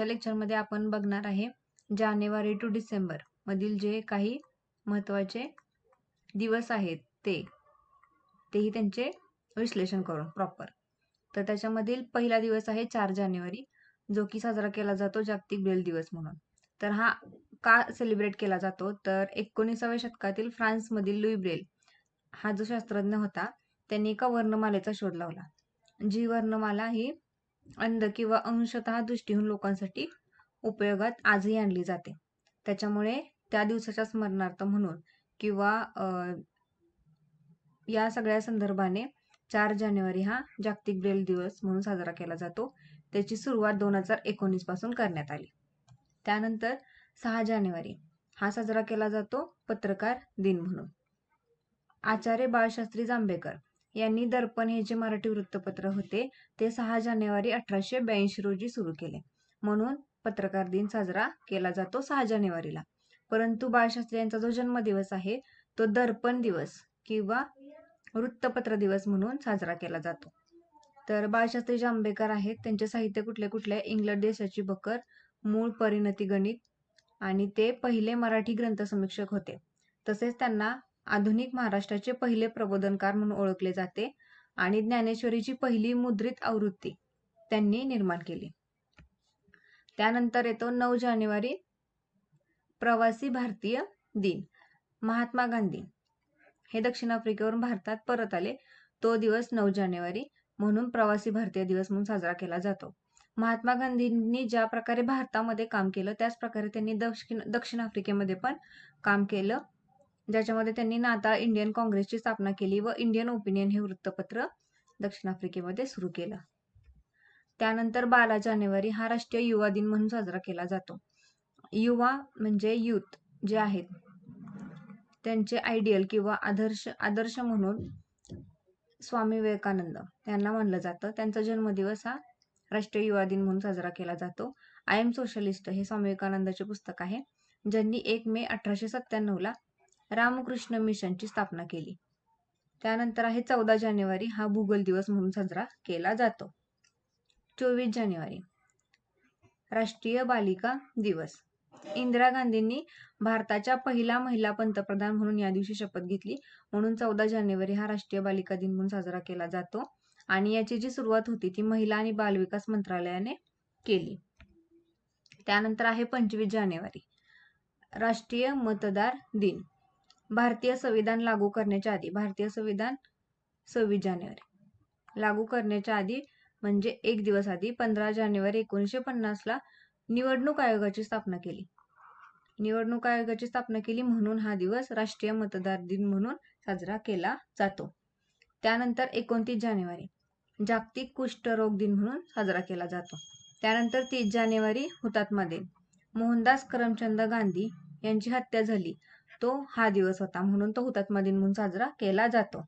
या लेक्चरमध्ये आपण बघणार आहे जानेवारी टू डिसेंबर मधील जे काही महत्त्वाचे दिवस आहेत ते. तेही त्यांचे विश्लेषण करून प्रॉपर तर त्याच्यामधील पहिला दिवस आहे चार जानेवारी जो की साजरा केला जातो जागतिक बेल दिवस म्हणून. तर हा का सेलिब्रेट केला जातो? तर एकोणीसाव्या शतकातील फ्रान्समधील लुई ब्रेल हा जो शास्त्रज्ञ होता त्यांनी एका वर्णमालेचा शोध लावला. जी वर्णमाला ही अंध किंवा अंशतः दृष्टीहून लोकांसाठी उपयोगात आजही आणली जाते. त्याच्यामुळे त्या दिवसाच्या स्मरणार्थ म्हणून किंवा या सगळ्या संदर्भाने चार जानेवारी हा जागतिक ब्रेल दिवस म्हणून साजरा केला जातो. त्याची सुरुवात दोन हजार एकोणीसपासून करण्यात आली. त्यानंतर सहा जानेवारी हा साजरा केला जातो पत्रकार दिन म्हणून. आचार्य बाळशास्त्री जांभेकर यांनी दर्पण हे जे मराठी वृत्तपत्र होते ते सहा जानेवारी अठराशे ब्याऐंशी रोजी सुरू केले. म्हणून पत्रकार दिन साजरा केला जातो सहा जानेवारीला. परंतु बाळशास्त्री यांचा जो जन्मदिवस आहे तो दर्पण दिवस किंवा वृत्तपत्र दिवस म्हणून साजरा केला जातो. तर बाळशास्त्री आंबेकर आहेत त्यांचे साहित्य कुठले कुठले इंग्लंड देशाची बकर मूळ परिणती गणित आणि ते पहिले मराठी ग्रंथ समीक्षक होते. तसेच त्यांना आधुनिक महाराष्ट्राचे पहिले प्रबोधनकार म्हणून ओळखले जाते आणि ज्ञानेश्वरीची पहिली मुद्रित आवृत्ती त्यांनी निर्माण केली. त्यानंतर येतो नऊ जानेवारी प्रवासी भारतीय दिन महात्मा गांधी. हे दक्षिण आफ्रिकेवरून भारतात परत आले. तो दिवस नऊ जानेवारी म्हणून प्रवासी भारतीय दिवस म्हणून साजरा केला जातो. महात्मा गांधींनी ज्या प्रकारे भारतामध्ये काम केलं त्याच प्रकारे त्यांनी दक्षिण दक्षिण आफ्रिकेमध्ये पण काम केलं. ज्याच्यामध्ये त्यांनी नाता इंडियन काँग्रेसची स्थापना केली व इंडियन ओपिनियन हे वृत्तपत्र दक्षिण आफ्रिकेमध्ये सुरू केलं. त्यानंतर बारा जानेवारी हा राष्ट्रीय युवा दिन म्हणून साजरा केला जातो. युवा म्हणजे युथ जे आहेत त्यांचे आयडियल किंवा आदर्श आदर्श म्हणून स्वामी विवेकानंद त्यांना म्हणलं जातं. त्यांचा जन्मदिवस हा राष्ट्रीय युवा दिन म्हणून साजरा केला जातो. आय एम सोशलिस्ट हे स्वामी विवेकानंदाचे पुस्तक आहे ज्यांनी एक मे अठराशे सत्त्याण्णवला रामकृष्ण मिशनची स्थापना केली. त्यानंतर आहे चौदा जानेवारी हा भूगोल दिवस म्हणून साजरा केला जातो. चोवीस जानेवारी. राष्ट्रीय बालिका दिवस. इंदिरा गांधींनी भारताच्या पहिला महिला पंतप्रधान म्हणून या दिवशी शपथ घेतली. म्हणून चौदा जानेवारी हा राष्ट्रीय बालिका दिन म्हणून साजरा केला जातो. आणि याची जी सुरुवात होती ती महिला आणि बालविकास मंत्रालयाने केली. त्यानंतर आहे पंचवीस जानेवारी. राष्ट्रीय मतदार दिन. भारतीय संविधान लागू करण्याच्या आधी भारतीय संविधान सव्वीस जानेवारी. लागू करण्याच्या आधी म्हणजे एक दिवस आधी पंधरा जानेवारी एकोणीसशे पन्नासला निवडणूक आयोगाची स्थापना केली. निवडणूक आयोगाची स्थापना केली म्हणून हा दिवस राष्ट्रीय मतदार दिन म्हणून साजरा केला जातो. त्यानंतर एकोणतीस जानेवारी जागतिक कुष्ठरोग दिन म्हणून साजरा केला जातो. त्यानंतर तीस जानेवारी हुतात्मा दिन. मोहनदास करमचंद गांधी यांची हत्या झाली. तो हा दिवस होता. म्हणून तो हुतात्मा दिन म्हणून साजरा केला जातो.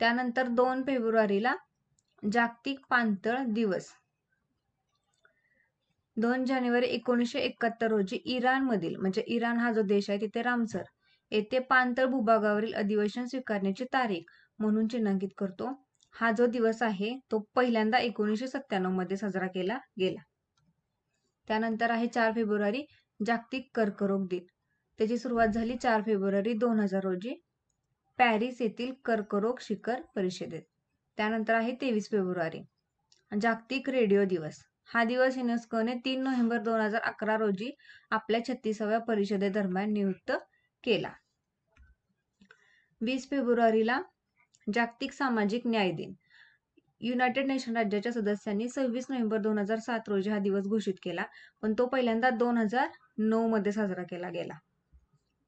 त्यानंतर दोन फेब्रुवारीला जागतिक पांतळ दिवस. दोन जानेवारी एकोणीसशे एकाहत्तर रोजी इराणमधील म्हणजे इराण हा जो देश आहे तिथे रामसर येथे पांतळ भूभागावरील अधिवेशन स्वीकारण्याची तारीख म्हणून चिन्हांकित करतो. हा जो दिवस आहे तो पहिल्यांदा एकोणीसशे सत्त्याण्णवमध्ये साजरा केला गेला. त्यानंतर आहे चार फेब्रुवारी जागतिक कर्करोग दिन. त्याची सुरुवात झाली चार फेब्रुवारी दोन हजार रोजी पॅरिस येथील कर्करोग शिखर परिषदेत. त्यानंतर आहे तेवीस फेब्रुवारी. जागतिक रेडिओ दिवस. हा दिवस युनेस्कोने तीन नोव्हेंबर दोन हजार अकरा रोजी आपल्या छत्तीसाव्या परिषदेदरम्यान नियुक्त केला. वीस फेब्रुवारीला जागतिक सामाजिक न्याय दिन. युनायटेड नेशन राज्याच्या सदस्यांनी सव्वीस नोव्हेंबर दोन हजार सात रोजी हा दिवस घोषित केला. पण तो पहिल्यांदा दोन हजार नऊ मध्ये साजरा केला गेला.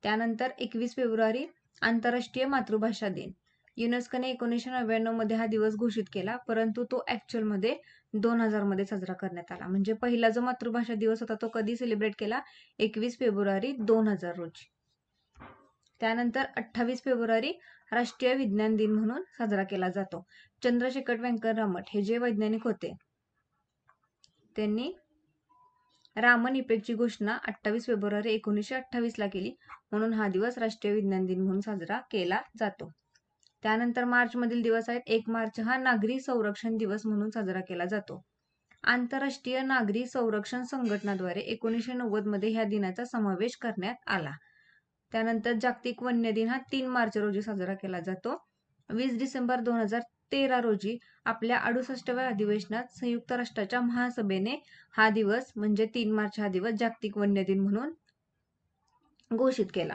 त्यानंतर एकवीस फेब्रुवारी आंतरराष्ट्रीय मातृभाषा दिन. युनेस्कोने एकोणीसशे नव्याण्णवमध्ये हा दिवस घोषित केला परंतु तो ऍक्च्युअलमध्ये दोन हजारमध्ये साजरा करण्यात आला. म्हणजे पहिला जो मातृभाषा दिवस होता तो कधी सेलिब्रेट केला? एकवीस फेब्रुवारी दोन हजार रोजी. त्यानंतर अठ्ठावीस फेब्रुवारी राष्ट्रीय विज्ञान दिन म्हणून साजरा केला जातो. चंद्रशेखर व्यंकर रमट हे जे वैज्ञानिक होते त्यांनी रामन इफेक्टची घोषणा अठ्ठावीस फेब्रुवारी एकोणीसशे अठ्ठावीसला केली. म्हणून हा दिवस राष्ट्रीय विज्ञान दिन म्हणून साजरा केला जातो. त्यानंतर मार्च मधील दिवस आहेत. एक मार्च हा नागरी संरक्षण दिवस म्हणून साजरा केला जातो. आंतरराष्ट्रीय नागरी संरक्षण संघटनाद्वारे एकोणीसशे नव्वदमध्ये ह्या दिनाचा समावेश करण्यात आला. त्यानंतर जागतिक वन्य दिन हा तीन मार्च रोजी साजरा केला जातो. वीस डिसेंबर दोन हजार तेरा रोजी आपल्या अडुसष्टव्या अधिवेशनात संयुक्त राष्ट्राच्या महासभेने हा दिवस म्हणजे तीन मार्च हा दिवस जागतिक वन्य दिन म्हणून घोषित केला.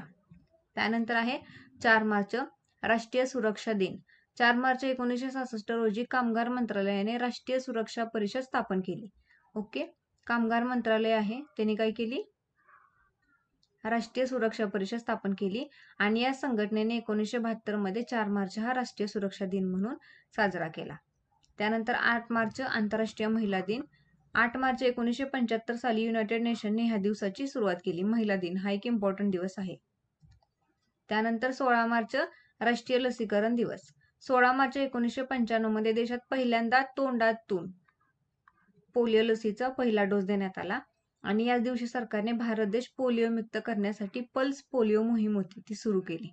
त्यानंतर आहे चार मार्च राष्ट्रीय सुरक्षा दिन. चार मार्च एकोणीसशे सहासष्ट रोजी कामगार मंत्रालयाने राष्ट्रीय सुरक्षा परिषद स्थापन केली. ओके? कामगार मंत्रालय आहे त्यांनी काय केली? राष्ट्रीय सुरक्षा परिषद स्थापन केली आणि या संघटनेने एकोणीसशे बहात्तरमध्ये चार मार्च हा राष्ट्रीय सुरक्षा दिन म्हणून साजरा केला. त्यानंतर आठ मार्च आंतरराष्ट्रीय महिला दिन आठ मार्च एकोणीसशे पंच्याहत्तर साली युनायटेड नेशनने ह्या दिवसाची सुरुवात केली. महिला दिन हा एक इम्पॉर्टंट दिवस आहे. त्यानंतर सोळा मार्च राष्ट्रीय लसीकरण दिवस. सोळा मार्च एकोणीसशे पंच्याण्णवमध्ये देशात पहिल्यांदा तोंडातून पोलिओ लसीचा पहिला डोस देण्यात आला. आणि याच दिवशी सरकारने भारत देश पोलिओ मुक्त करण्यासाठी पल्स पोलिओ मोहीम होती ती सुरू केली.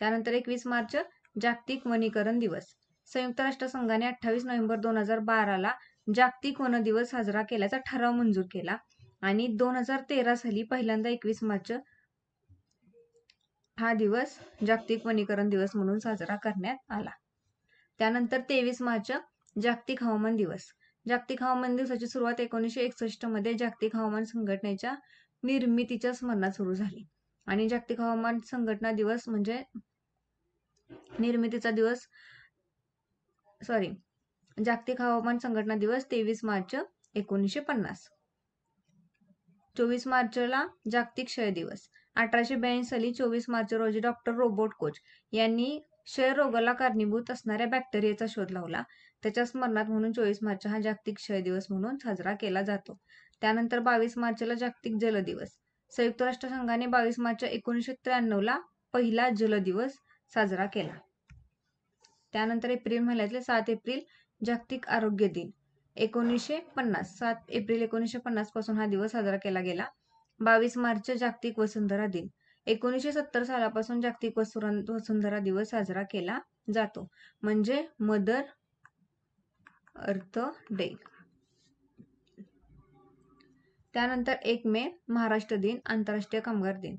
त्यानंतर एकवीस मार्च जागतिक वनीकरण दिवस. संयुक्त राष्ट्रसंघाने अठ्ठावीस नोव्हेंबर दोन हजार बाराला जागतिक वन दिवस साजरा केल्याचा ठराव मंजूर केला आणि दोन हजार तेरा साली पहिल्यांदा एकवीस मार्च हा दिवस जागतिक वनीकरण दिवस म्हणून साजरा करण्यात आला. त्यानंतर तेवीस मार्च जागतिक हवामान दिवस. जागतिक हवामान दिवसाची सुरुवात एकोणीसशे एकसष्टमध्ये जागतिक हवामान संघटनेच्या निर्मितीच्या स्मरणात सुरू झाली. आणि जागतिक हवामान संघटना दिवस म्हणजे निर्मितीचा दिवस सॉरी जागतिक हवामान संघटना दिवस तेवीस मार्च एकोणीसशे पन्नास. चोवीस मार्चला जागतिक क्षय दिवस. अठराशे ब्याऐंशी साली चोवीस मार्च रोजी डॉक्टर रोबोट कोच यांनी क्षयरोगाला कारणीभूत असणाऱ्या बॅक्टेरियाचा शोध लावला. त्याच्या स्मरणात म्हणून चोवीस मार्च हा जागतिक क्षय दिवस म्हणून साजरा केला जातो. त्यानंतर बावीस मार्चला जागतिक जल दिवस. संयुक्त राष्ट्रसंघाने बावीस मार्च एकोणीसशे त्र्याण्णवला पहिला जल दिवस साजरा केला. त्यानंतर एप्रिल महिन्यातले सात एप्रिल जागतिक आरोग्य दिन. एकोणीसशे पन्नास सात एप्रिल एकोणीसशे पन्नासपासून हा दिवस साजरा केला गेला. बावीस मार्च जागतिक वसुंधरा दिन. एकोणीसशे सत्तर सालापासून जागतिक वसुरं- वसुंधरा दिवस साजरा केला जातो. म्हणजे मदर अर्थ डे. त्यानंतर एक मे महाराष्ट्र दिन आंतरराष्ट्रीय कामगार दिन.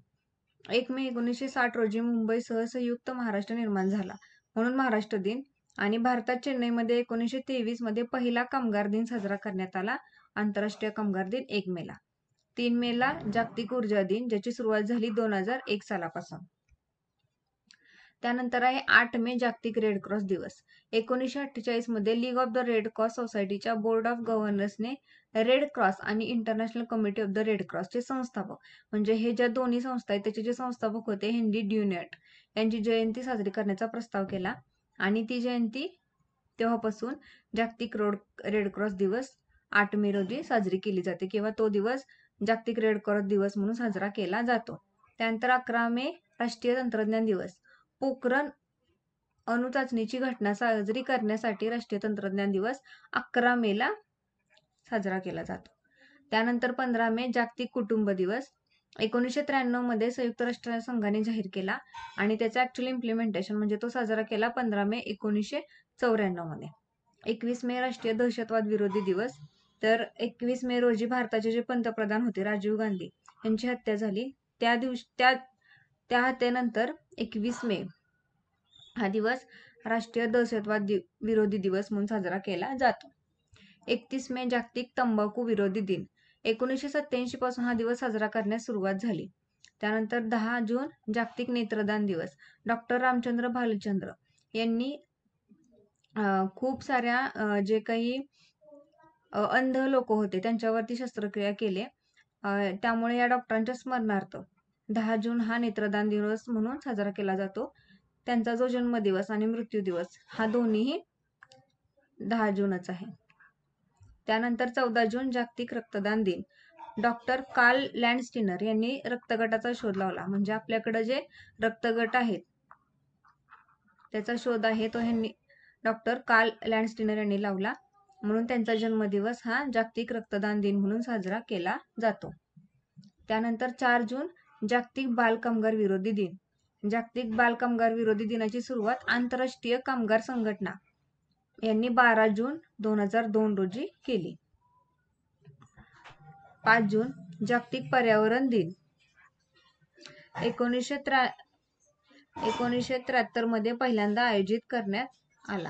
एक मे एकोणीसशे साठ रोजी मुंबईसह संयुक्त महाराष्ट्र निर्माण झाला. म्हणून महाराष्ट्र दिन आणि भारतात चेन्नईमध्ये एकोणीसशे तेवीसमध्ये पहिला कामगार दिन साजरा करण्यात आला. आंतरराष्ट्रीय कामगार दिन एक मेला. तीन मेला जागतिक ऊर्जा दिन ज्याची सुरुवात झाली दोन हजार एक सालापासून. त्यानंतर आहे आठ मे जागतिक रेड क्रॉस दिवस. एकोणीसशे अठ्ठेचाळीसमध्ये league of the red cross सोसायटीच्या बोर्ड ऑफ गव्हर्नर्सने रेड क्रॉस आणि international committee of the red क्रॉसचे संस्थापक म्हणजे हे ज्या दोन्ही संस्था आहेत त्याचे जे संस्थापक होते हेनरी ड्युनेट यांची जयंती साजरी करण्याचा प्रस्ताव केला. आणि ती जयंती तेव्हापासून जागतिक रोड रेड क्रॉस दिवस आठ मे रोजी साजरी केली जाते किंवा तो दिवस जागतिक रेड क्रॉस दिवस म्हणून साजरा केला जातो. त्यानंतर अकरा मे राष्ट्रीय तंत्रज्ञान दिवस. पोखरण अणुचाचणीची घटना साजरी करण्यासाठी राष्ट्रीय तंत्रज्ञान दिवस अकरा मेला साजरा केला जातो. त्यानंतर पंधरा मे जागतिक कुटुंब दिवस. एकोणीसशे त्र्याण्णवमध्ये संयुक्त राष्ट्र संघाने जाहीर केला आणि त्याचा ऍक्च्युअली इम्प्लिमेंटेशन म्हणजे तो साजरा केला पंधरा मे एकोणीसशे चौऱ्याण्णवमध्ये. एकवीस मे राष्ट्रीय दहशतवाद विरोधी दिवस. तर एकवीस मे रोजी भारताचे जे पंतप्रधान होते राजीव गांधी यांची हत्या झाली. त्या दिवशी त्या त्या हत्येनंतर एकवीस मे हा दिवस राष्ट्रीय दहशतवाद दि विरोधी दिवस म्हणून साजरा केला जातो. एकतीस मे जागतिक तंबाखू विरोधी दिन. एकोणीसशे सत्याऐंशी पासून हा दिवस साजरा करण्यास सुरुवात झाली. त्यानंतर दहा जून जागतिक नेत्रदान दिवस. डॉक्टर रामचंद्र भालचंद्र यांनी खूप साऱ्या जे काही अंध लोक होते त्यांच्यावरती शस्त्रक्रिया केले. त्यामुळे या डॉक्टरांच्या स्मरणार्थ दहा जून हा नेत्रदान दिवस म्हणून साजरा केला जातो. त्यांचा जो जन्मदिवस आणि मृत्यू दिवस हा दोन्हीही दहा जूनच आहे. त्यानंतर चौदा जून जागतिक रक्तदान दिन. डॉक्टर कार्ल लँडस्टिनर यांनी रक्तगटाचा शोध लावला. म्हणजे आपल्याकडे जे रक्तगट आहेत त्याचा शोध आहे तो ह्यांनी डॉक्टर कार्ल लँडस्टिनर यांनी लावला. म्हणून त्यांचा जन्मदिवस हा जागतिक रक्तदान दिन म्हणून साजरा केला जातो. त्यानंतर चार जून जागतिक बाल कामगार विरोधी दिन. जागतिक बाल कामगार विरोधी दिनाची सुरुवात आंतरराष्ट्रीय कामगार संघटना यांनी बारा जून दोन हजार दोन रोजी केली. पाच जून जागतिक पर्यावरण दिन. एकोणीसशे त्र्या एकोणीसशे त्र्याहत्तरमध्ये पहिल्यांदा आयोजित करण्यात आला.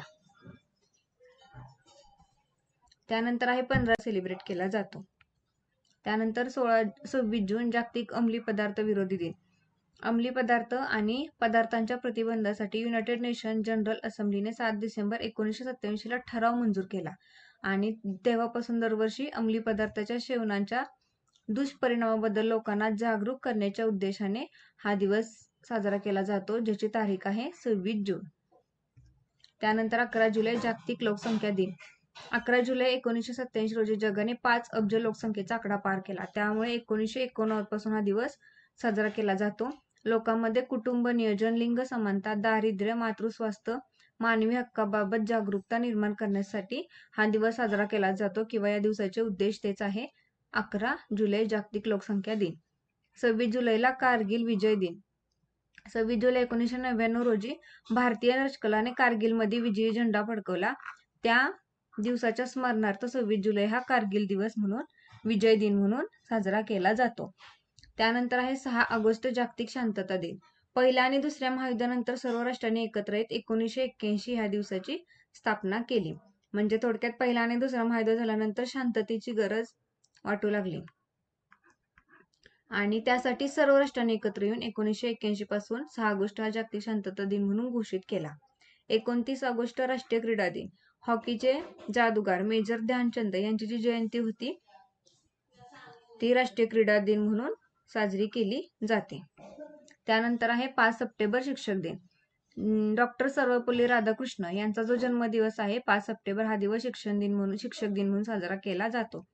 त्यानंतर आहे पंधरा सेलिब्रेट केला जातो. त्यानंतर सोळा सव्वीस जून जागतिक अंमली पदार्थ विरोधी दिन. अंमली पदार्थ आणि पदार्थांच्या प्रतिबंधासाठी युनायटेड नेशन जनरल असेंब्लीने सात डिसेंबर एकोणीसशे सत्त्याऐंशीला ठराव मंजूर केला. आणि तेव्हापासून दरवर्षी अंमली पदार्थाच्या सेवनाच्या दुष्परिणामाबद्दल लोकांना जागरूक करण्याच्या उद्देशाने हा दिवस साजरा केला जातो ज्याची तारीख आहे सव्वीस जून. त्यानंतर अकरा जुलै जागतिक लोकसंख्या दिन. अकरा जुलै एकोणीसशे सत्याऐंशी रोजी जगाने पाच अब्ज लोकसंख्येचा आकडा पार केला. त्यामुळे एकोणीसशे एकोणनव्वदपासून हा दिवस साजरा केला जातो. लोकांमध्ये कुटुंब नियोजन लिंग समानता दारिद्र्य मातृस्वास्थ्य मानवी हक्काबाबत जागरूकता निर्माण करण्यासाठी हा दिवस साजरा केला जातो. किंवा या दिवसाचे उद्देश तेच आहे. अकरा जुलै जागतिक लोकसंख्या दिन. सव्वीस जुलैला कारगिल विजय दिन. सव्वीस जुलै एकोणीसशे नव्याण्णव रोजी भारतीय लष्कराने कारगिलमध्ये विजयी झेंडा फडकवला. त्या दिवसाच्या स्मरणार्थ सव्वीस जुलै हा कारगिल दिवस म्हणून विजय दिन म्हणून साजरा केला जातो. त्यानंतर आहे सहा ऑगस्ट जागतिक शांतता दिन. पहिल्या आणि दुसऱ्या महायुद्धानंतर सर्व राष्ट्रांनी एकत्र येत एकोणीसशे एक्क्याऐंशी ह्या दिवसाची स्थापना केली. म्हणजे थोडक्यात पहिला आणि दुसरा महायुद्ध झाल्यानंतर शांततेची गरज वाटू लागली. आणि त्यासाठी सर्व राष्ट्रांनी एकत्र येऊन एकोणीसशे एक्क्याऐंशी पासून सहा ऑगस्ट हा जागतिक शांतता दिन म्हणून घोषित केला. एकोणतीस ऑगस्ट राष्ट्रीय क्रीडा दिन. हॉकीचे जादूगार मेजर ध्यानचंद यांची जी जयंती होती ती राष्ट्रीय क्रीडा दिन म्हणून साजरी केली जाते. त्यानंतर आहे पाच सप्टेंबर शिक्षक दिन. डॉक्टर सर्वपल्ली राधाकृष्ण यांचा जो जन्मदिवस आहे पाच सप्टेंबर हा दिवस शिक्षण दिन म्हणून शिक्षक दिन म्हणून साजरा केला जातो.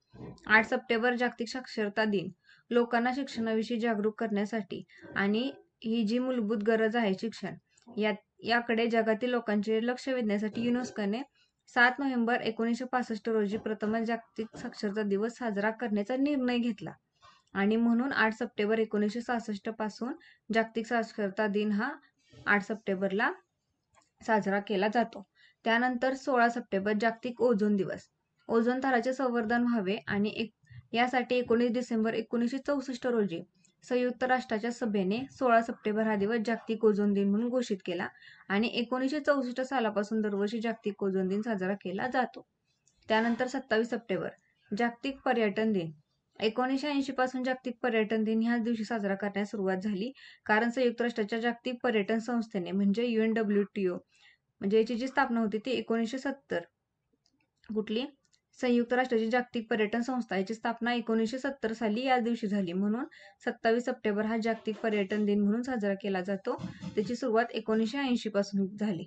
आठ सप्टेंबर जागतिक साक्षरता दिन. लोकांना शिक्षणाविषयी जागरूक करण्यासाठी आणि ही जी मूलभूत गरज आहे शिक्षण या याकडे जगातील लोकांचे लक्ष वेधण्यासाठी युनेस्कोने सात नोव्हेंबर एकोणीसशे पासष्ट रोजी प्रथमच जागतिक साक्षरता दिवस साजरा करण्याचा निर्णय घेतला. आणि म्हणून आठ सप्टेंबर एकोणीसशे सहासष्टपासून जागतिक साक्षरता दिन हा आठ सप्टेंबरला साजरा केला जातो. त्यानंतर सोळा सप्टेंबर जागतिक ओझोन दिवस. ओझोन थराचे संवर्धन व्हावे आणि एक यासाठी एकोणीस डिसेंबर एकोणीसशे चौसष्ट रोजी संयुक्त राष्ट्राच्या सभेने सोळा सप्टेंबर हा दिवस जागतिक ओझोन दिन म्हणून घोषित केला आणि एकोणीसशे चौसष्ट सालापासून दरवर्षी जागतिक ओझोन दिन साजरा केला जातो. त्यानंतर सत्तावीस सप्टेंबर जागतिक पर्यटन दिन. एकोणीसशे ऐंशी पासून जागतिक पर्यटन दिन ह्याच दिवशी साजरा करण्यास सुरुवात झाली कारण संयुक्त राष्ट्राच्या जागतिक पर्यटन संस्थेने म्हणजे U N W T O म्हणजे याची जी स्थापना होती ती एकोणीसशे सत्तर. कुठली? संयुक्त राष्ट्राची जागतिक पर्यटन संस्था याची स्थापना एकोणीसशे सत्तर साली या दिवशी झाली. म्हणून सत्तावीस सप्टेंबर हा जागतिक पर्यटन दिन म्हणून साजरा केला जातो. त्याची सुरुवात एकोणीसशे ऐंशी पासून झाली.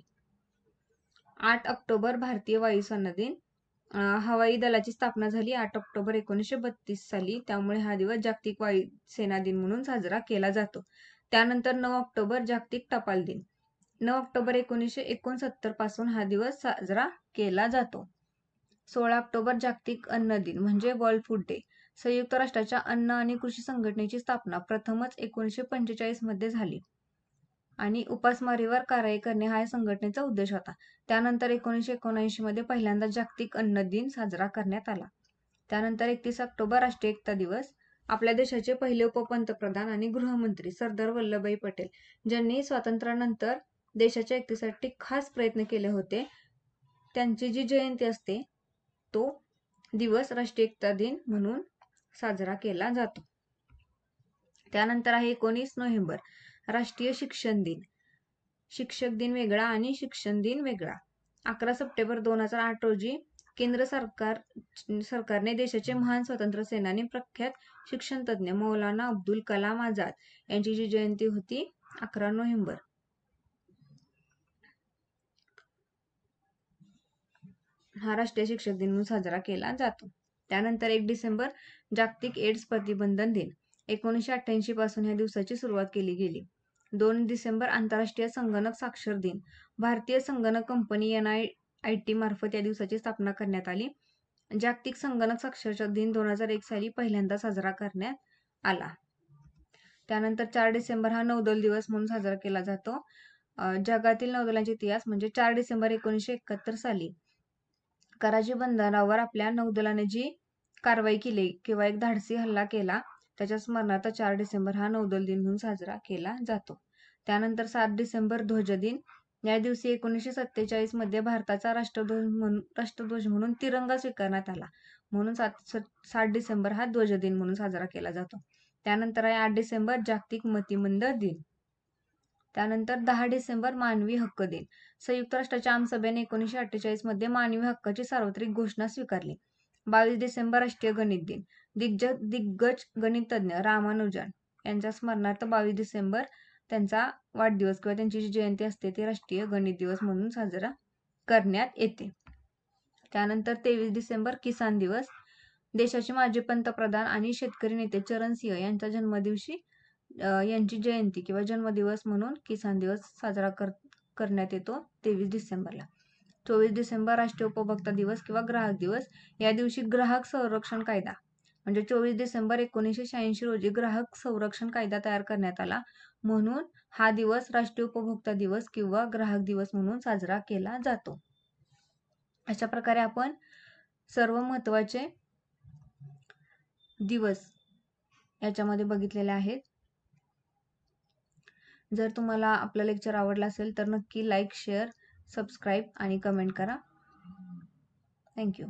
आठ ऑक्टोबर भारतीय वायुसेना दिन. हवाई दलाची स्थापना झाली आठ ऑक्टोबर एकोणीसशे बत्तीस साली. त्यामुळे हा दिवस जागतिक वायुसेना दिन म्हणून साजरा केला जातो. त्यानंतर नऊ ऑक्टोबर जागतिक टपाल दिन. नऊ ऑक्टोबर एकोणीसशे एकोणसत्तरपासून हा दिवस साजरा केला जातो. सोळा ऑक्टोबर जागतिक अन्न दिन म्हणजे वर्ल्ड फूड डे. संयुक्त राष्ट्राच्या अन्न आणि कृषी संघटनेची स्थापना प्रथमच एकोणीसशे पंचेचाळीसमध्ये झाली. आणि उपासमारीवर कारवाई करणे हा या संघटनेचा उद्देश होता. त्यानंतर एकोणीसशे एकोणऐंशी मध्ये पहिल्यांदा जागतिक अन्न दिन साजरा करण्यात आला. त्यानंतर एकतीस ऑक्टोबर राष्ट्रीय एकता दिवस. आपल्या देशाचे पहिले उपपंतप्रधान आणि गृहमंत्री सरदार वल्लभभाई पटेल ज्यांनी स्वातंत्र्यानंतर देशाच्या एकतेसाठी खास प्रयत्न केले होते त्यांची जी जयंती असते तो दिवस राष्ट्रीय एकता दिन म्हणून साजरा केला जातो. त्यानंतर आहे एकोणीस नोव्हेंबर राष्ट्रीय शिक्षण दिन. शिक्षक दिन वेगळा आणि शिक्षण दिन वेगळा. अकरा सप्टेंबर दोन हजार आठ रोजी केंद्र सरकार सरकारने देशाचे महान स्वातंत्र्य सेनानी प्रख्यात शिक्षण तज्ज्ञ मौलाना अब्दुल कलाम आझाद यांची जी जयंती होती अकरा नोव्हेंबर. हा राष्ट्रीय शिक्षक दिन म्हणून साजरा केला जातो. त्यानंतर एक डिसेंबर जागतिक एड्स प्रतिबंधन दिन एकोणीसशे अठ्ठ्याऐंशी पासून ह्या दिवसाची सुरुवात केली गेली. दोन डिसेंबर आंतरराष्ट्रीय संगणक साक्षर दिन भारतीय संगणक company N I I T मार्फत या दिवसाची स्थापना करण्यात आली. जागतिक संगणक साक्षरता दिन दोन हजार एक साली पहिल्यांदा साजरा करण्यात आला. त्यानंतर चार डिसेंबर हा नौदल दिवस म्हणून साजरा केला जातो. जगातील नौदलांचा इतिहास म्हणजे चार डिसेंबर एकोणीसशे एकाहत्तर साली. कराची बंदरावर आपल्या नौदलाने जी कारवाई केली किंवा एक धाडसी हल्ला केला त्याच्या स्मरणार्थ चार डिसेंबर हा नौदल दिन म्हणून साजरा केला जातो. त्यानंतर सात डिसेंबर ध्वज दिन. या दिवशी एकोणीसशे सत्तेचाळीसमध्ये भारताचा राष्ट्रध्वज म्हणून राष्ट्रध्वज म्हणून तिरंगा स्वीकारण्यात आला. म्हणून सात सात डिसेंबर हा ध्वज दिन म्हणून साजरा केला जातो. त्यानंतर आहे आठ डिसेंबर जागतिक मतिमंद दिन. त्यानंतर दहा डिसेंबर मानवी हक्क दिन. संयुक्त राष्ट्राच्या आमसभेने एकोणीसशे अठ्ठेचाळीसमध्ये मानवी हक्काची सार्वत्रिक घोषणा स्वीकारली. बावीस डिसेंबर राष्ट्रीय गणित दिन. दिग्ज दिग्गज गणितज्ञ रामानुजन यांच्या स्मरणार्थ बावीस डिसेंबर त्यांचा वाढदिवस किंवा त्यांची जी जयंती असते ती राष्ट्रीय गणित दिवस म्हणून साजरा करण्यात येते. त्यानंतर तेवीस डिसेंबर किसान दिवस. देशाचे माजी पंतप्रधान आणि शेतकरी नेते चरण सिंह यांच्या जन्मदिवशी यांची जयंती किंवा जन्मदिवस म्हणून किसान दिवस साजरा कर करण्यात येतो तेवीस डिसेंबरला. चोवीस डिसेंबर राष्ट्रीय उपभोक्ता दिवस किंवा ग्राहक दिवस. या दिवशी ग्राहक संरक्षण कायदा. म्हणजे चोवीस डिसेंबर एकोणीसशे शहाऐंशी रोजी ग्राहक संरक्षण कायदा तयार करण्यात आला. म्हणून हा दिवस राष्ट्रीय उपभोक्ता दिवस किंवा ग्राहक दिवस म्हणून साजरा केला जातो. अशा प्रकारे आपण सर्व महत्त्वाचे दिवस याच्यामध्ये बघितलेले आहेत. जर तुम्हाला आपलं लेक्चर आवडलं असेल तर नक्की लाईक शेअर सबस्क्राईब आणि कमेंट करा. Thank you